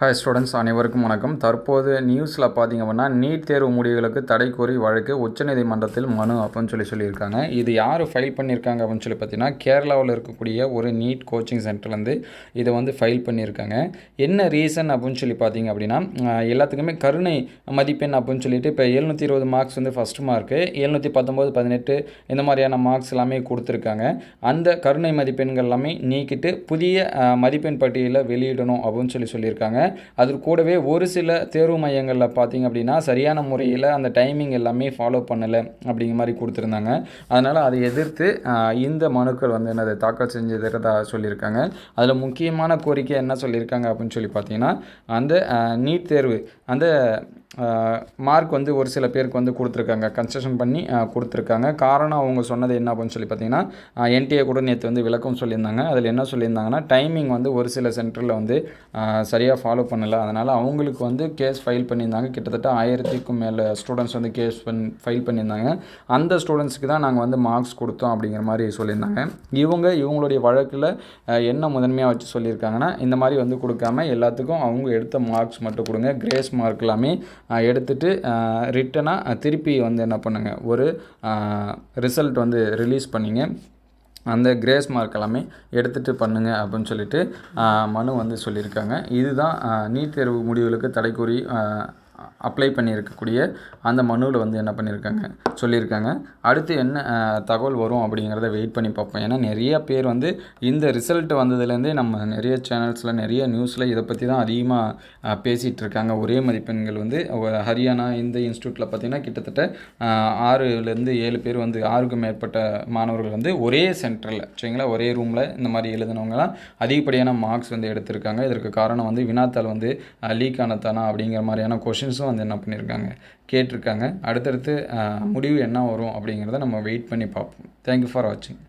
Hi students அனைவருக்கும் வணக்கம். தற்போது நியூஸில் பார்த்தீங்க அப்படின்னா நீட் தேர்வு முடிவுகளுக்கு தடை கோரி வழக்கு உச்சநீதிமன்றத்தில் மனு அப்படின்னு சொல்லி சொல்லியிருக்காங்க. இது யார் ஃபைல் பண்ணியிருக்காங்க அப்படின்னு சொல்லி பார்த்தீங்கன்னா கேரளாவில் இருக்கக்கூடிய ஒரு நீட் கோச்சிங் சென்டர்லேருந்து இதை வந்து ஃபைல் பண்ணியிருக்காங்க. என்ன ரீசன் அப்படின்னு சொல்லி பார்த்தீங்க அப்படின்னா எல்லாத்துக்குமே கருணை மதிப்பெண் அப்படின்னு சொல்லிட்டு இப்போ எழுநூற்றி இருபது மார்க்ஸ் வந்து ஃபஸ்ட் மார்க்கு எழுநூற்றி பத்தொம்போது பதினெட்டு இந்த மாதிரியான மார்க்ஸ் எல்லாமே கொடுத்துருக்காங்க. அந்த கருணை மதிப்பெண்கள் எல்லாமே நீக்கிட்டு புதிய மதிப்பெண் பட்டியலில் வெளியிடணும் அப்படின்னு சொல்லி சொல்லியிருக்காங்க. அது கூடவே ஒரு சில தேர்வு மையங்களில் பார்த்தீங்க அப்படின்னா சரியான முறையில் அந்த டைமிங் எல்லாமே ஃபாலோ பண்ணலை அப்படிங்கிற மாதிரி கொடுத்துருந்தாங்க. அதனால் அதை எதிர்த்து இந்த மனுக்கள் வந்து என்னது தாக்கல் செஞ்சதாக சொல்லியிருக்காங்க. அதில் முக்கியமான கோரிக்கை என்ன சொல்லியிருக்காங்க அப்படின்னு சொல்லி பார்த்தீங்கன்னா அந்த நீட் தேர்வு அந்த மார்க் வந்து ஒரு சில பேருக்கு வந்து கொடுத்துருக்காங்க. கன்ஸ்ட்ரக்ஷன் பண்ணி கொடுத்துருக்காங்க. காரணம் அவங்க சொன்னது என்ன அப்படின்னு சொல்லி பார்த்தீங்கன்னா என்டிஏ கூட நேற்று வந்து விளக்கம் சொல்லியிருந்தாங்க. அதில் என்ன சொல்லியிருந்தாங்கன்னா டைமிங் வந்து ஒரு சில சென்டரில் வந்து சரியாக ஃபாலோ பண்ணலை. அதனால் அவங்களுக்கு வந்து கேஸ் ஃபைல் பண்ணியிருந்தாங்க. கிட்டத்தட்ட ஆயிரத்துக்கும் மேலே ஸ்டூடெண்ட்ஸ் வந்து கேஸ் பண் ஃபைல் பண்ணியிருந்தாங்க. அந்த ஸ்டூடெண்ட்ஸ்க்கு தான் நாங்கள் வந்து மார்க்ஸ் கொடுத்தோம் அப்படிங்கிற மாதிரி சொல்லியிருந்தாங்க. இவங்க இவங்களுடைய வழக்கில் என்ன முதன்மையாக வச்சு சொல்லியிருக்காங்கன்னா இந்த மாதிரி வந்து கொடுக்காம எல்லாத்துக்கும் அவங்க எடுத்த மார்க்ஸ் மட்டும் கொடுங்க. கிரேஸ் மார்க் எல்லாமே எடுத்துட்டு ரிட்டனாக திருப்பி வந்து என்ன பண்ணுங்க? ஒரு ரிசல்ட் வந்து ரிலீஸ் பண்ணிங்க. அந்த கிரேஸ் மார்க் எல்லாமே எடுத்துகிட்டு பண்ணுங்க அப்படின்னு சொல்லிட்டு மனு வந்து சொல்லியிருக்காங்க. இதுதான் நீட் தேர்வு முடிவுகளுக்கு தடை கூறி அப்ளை பண்ணியிருக்கக்கூடிய அந்த மனுவில் வந்து என்ன பண்ணியிருக்காங்க? சொல்லியிருக்காங்க. அடுத்து என்ன தகவல் வரும் அப்படிங்கிறத வெயிட் பண்ணி பார்ப்போம். ஏன்னா நிறைய பேர் வந்து இந்த ரிசல்ட் வந்ததுலேருந்தே நம்ம நிறைய சேனல்ஸில் நிறைய நியூஸில் இதை பற்றி தான் அதிகமாக பேசிகிட்டு இருக்காங்க. ஒரே மதிப்பெண்கள் வந்து ஹரியானா இந்த இன்ஸ்டியூட்டில் பார்த்திங்கன்னா கிட்டத்தட்ட ஆறுலேருந்து ஏழு பேர் வந்து ஆறுக்கும் மேற்பட்ட மாணவர்கள் வந்து ஒரே சென்டரில் சரிங்களா? ஒரே ரூமில் இந்த மாதிரி எழுதினவங்கலாம் அதிகப்படியான மார்க்ஸ் வந்து எடுத்திருக்காங்க. இதற்கு காரணம் வந்து வினாத்தாள் வந்து லீக் ஆனத்தானா அப்படிங்கிற மாதிரியான கொஷின்ஸும் வந்து என்ன பண்ணியிருக்காங்க கேட்டிருக்காங்க. அடுத்தடுத்து முடிவு என்ன வரும் அப்படிங்கிறத நம்ம வெயிட் பண்ணி பார்ப்போம். தேங்க்யூ ஃபார் வாட்சிங்